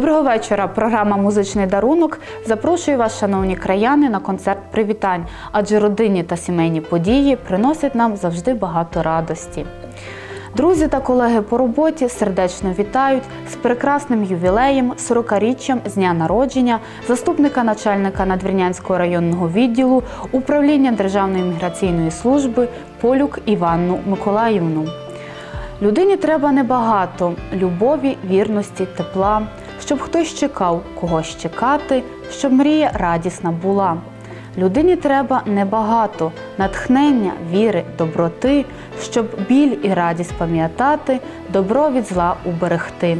Доброго вечора. Програма Музичний дарунок запрошує вас, шановні краяни, на концерт привітань, адже родинні та сімейні події приносять нам завжди багато радості. Друзі та колеги по роботі сердечно вітають з прекрасним ювілеєм, 40-річчям з дня народження заступника начальника Надвірнянського районного відділу управління Державної міграційної служби Полюк Іванну Миколаївну. Людині треба небагато любові, вірності, тепла, щоб хтось чекав, когось чекати, щоб мрія радісна була. Людині треба небагато натхнення, віри, доброти, щоб біль і радість пам'ятати, добро від зла уберегти.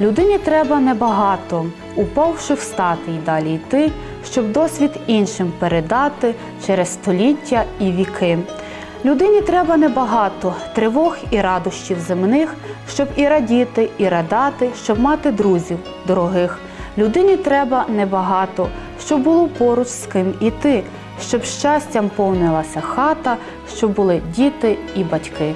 Людині треба небагато, упавши встати й далі йти, щоб досвід іншим передати через століття і віки. Людині треба небагато тривог і радощів земних, щоб і радіти, і радати, щоб мати друзів дорогих. Людині треба небагато, щоб було поруч з ким іти, щоб щастям повнилася хата, щоб були діти і батьки.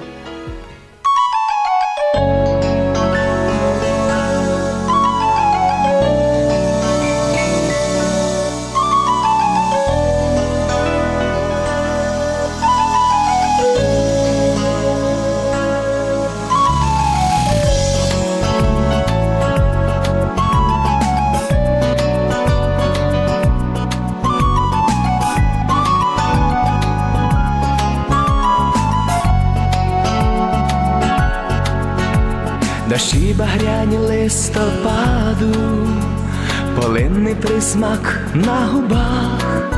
Дощі багряні листопаду, полинний присмак на губах,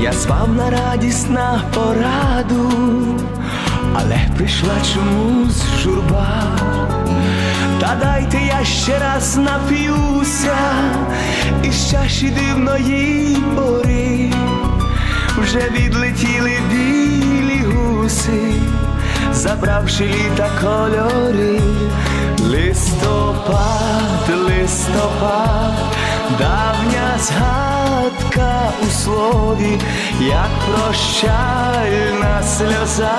я звав на радість на пораду, але прийшла чомусь журба. Та дайте я ще раз нап'юся із чаші дивної пори, вже відлетіли білі гуси забравши літа кольори, листопад, листопад, давня згадка у слові, як прощальна сльоза,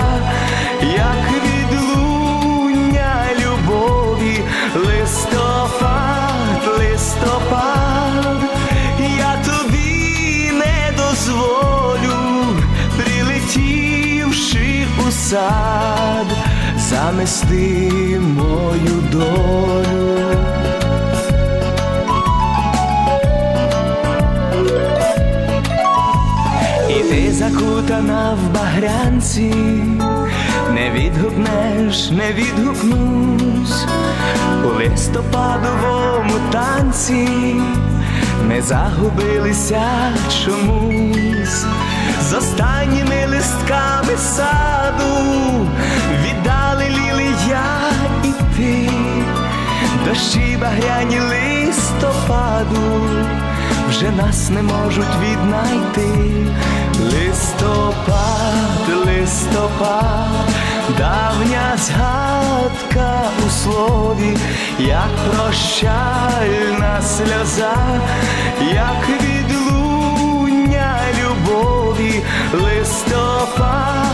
як відлуння любові, листопад, листопад, я тобі не дозволю, прилетівши у сад, замести мою долю. І ти закутана в багрянці, не відгукнеш, не відгукнусь у листопадовому танці, ми загубилися чомусь з останніми дощі багряні листопаду. Вже нас не можуть віднайти. Листопад, листопад, давня згадка у слові, як прощальна сльоза, як відлуння любові, листопад,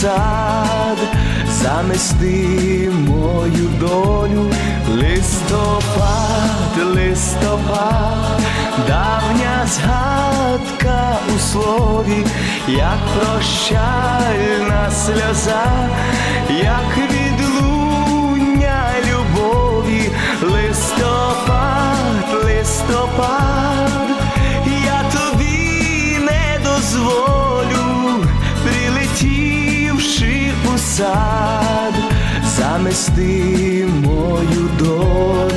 сад, замести мою долю, листопад, листопад, давня згадка у слові, як прощальна сльоза, як відлуння замести мою долю.